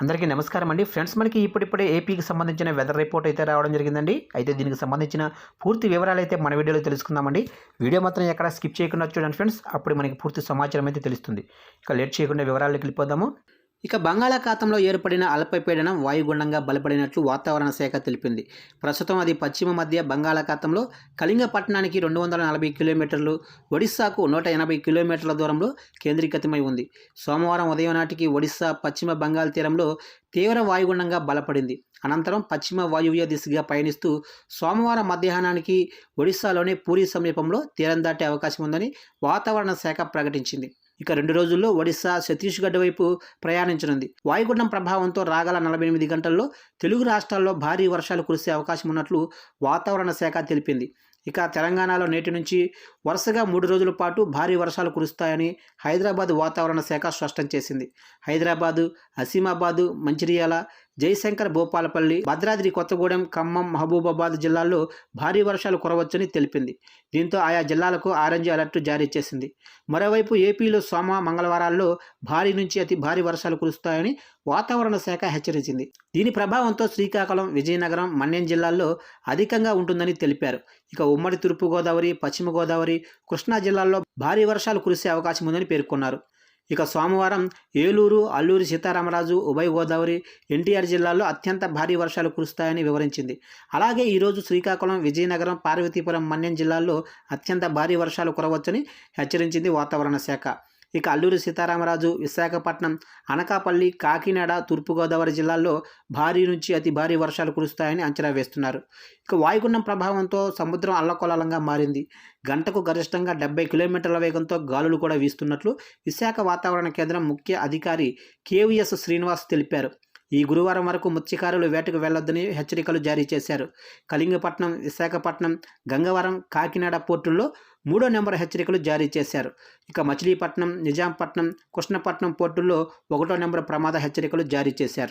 అందరికీ నమస్కారం అండి. ఫ్రెండ్స్ మనకి ఇప్పుడిప్పుడే ఏపీకి సంబంధించిన వెదర్ రిపోర్ట్ అయితే రావడం జరిగిందండి. అయితే దీనికి సంబంధించిన పూర్తి వివరాలు అయితే మన వీడియోలో తెలుసుకుందామండి. వీడియో మాత్రం ఎక్కడ స్కిప్ చేయకుండా చూడండి ఫ్రెండ్స్. అప్పుడు మనకి పూర్తి సమాచారం అయితే తెలుస్తుంది. ఇక లేట్ చేయకుండా వివరాలకు వెళ్ళిపోదాము. ఇక బంగాళాఖాతంలో ఏర్పడిన అల్పపీడనం వాయుగుండంగా బలపడినట్లు వాతావరణ శాఖ తెలిపింది. ప్రస్తుతం అది పశ్చిమ మధ్య బంగాళాఖాతంలో కళింగపట్టణానికి రెండు వందల నలభై కిలోమీటర్లు ఒడిశాకు నూట ఎనభై కిలోమీటర్ల దూరంలో కేంద్రీకృతమై ఉంది. సోమవారం ఉదయం నాటికి ఒడిశా పశ్చిమ బంగాళ తీరంలో తీవ్ర వాయుగుండంగా బలపడింది. అనంతరం పశ్చిమ వాయువ్య దిశగా పయనిస్తూ సోమవారం మధ్యాహ్నానికి ఒడిశాలోని పూరి సమీపంలో తీరం దాటే అవకాశం ఉందని వాతావరణ శాఖ ప్రకటించింది. ఇక రెండు రోజుల్లో ఒడిశా ఛత్తీస్గఢ్ వైపు ప్రయాణించనుంది. వాయుగుండం ప్రభావంతో రాగల నలభై ఎనిమిది గంటల్లో తెలుగు రాష్ట్రాల్లో భారీ వర్షాలు కురిసే అవకాశం ఉన్నట్లు వాతావరణ శాఖ తెలిపింది. ఇక తెలంగాణలో నేటి నుంచి వరుసగా మూడు రోజుల పాటు భారీ వర్షాలు కురుస్తాయని హైదరాబాద్ వాతావరణ శాఖ స్పష్టం చేసింది. హైదరాబాదు అసీమాబాదు మంచిర్యాల జయశంకర్ భూపాలపల్లి భద్రాద్రి కొత్తగూడెం ఖమ్మం మహబూబాబాద్ జిల్లాల్లో భారీ వర్షాలు కురవచ్చని తెలిపింది. దీంతో ఆయా జిల్లాలకు ఆరెంజ్ అలర్ట్ జారీ చేసింది. మరోవైపు ఏపీలో సోమ మంగళవారాల్లో భారీ నుంచి అతి భారీ వర్షాలు కురుస్తాయని వాతావరణ శాఖ హెచ్చరించింది. దీని ప్రభావంతో శ్రీకాకుళం విజయనగరం మన్యం జిల్లాల్లో అధికంగా ఉంటుందని తెలిపారు. ఇక ఉమ్మడి తూర్పుగోదావరి పశ్చిమ గోదావరి కృష్ణా జిల్లాల్లో భారీ వర్షాలు కురిసే అవకాశం ఉందని పేర్కొన్నారు. ఇక సోమవారం ఏలూరు అల్లూరి సీతారామరాజు ఉభయ గోదావరి ఎన్టీఆర్ జిల్లాల్లో అత్యంత భారీ వర్షాలు కురుస్తాయని వివరించింది. అలాగే ఈరోజు శ్రీకాకుళం విజయనగరం పార్వతీపురం మన్యం జిల్లాల్లో అత్యంత భారీ వర్షాలు కురవచ్చని హెచ్చరించింది వాతావరణ శాఖ. ఇక అల్లూరి సీతారామరాజు విశాఖపట్నం అనకాపల్లి కాకినాడ తూర్పుగోదావరి జిల్లాల్లో భారీ నుంచి అతి భారీ వర్షాలు కురుస్తాయని అంచనా వేస్తున్నారు. ఇక వాయుగుండం ప్రభావంతో సముద్రం అల్లకొలలంగా మారింది. గంటకు గరిష్టంగా డెబ్బై కిలోమీటర్ల వేగంతో గాలులు కూడా వీస్తున్నట్లు విశాఖ వాతావరణ కేంద్రం ముఖ్య అధికారి కేవీఎస్ శ్రీనివాస్ తెలిపారు. ఈ గురువారం వరకు మత్స్యకారులు వేటకు వెళ్ళొద్దని హెచ్చరికలు జారీ చేశారు. కళింగపట్నం విశాఖపట్నం గంగవరం కాకినాడ పోర్టుల్లో మూడో నెంబర్ హెచ్చరికలు జారీ చేశారు. ఇక మచిలీపట్నం నిజాంపట్నం కృష్ణపట్నం పోర్టుల్లో ఒకటో నెంబర్ ప్రమాద హెచ్చరికలు జారీ చేశారు.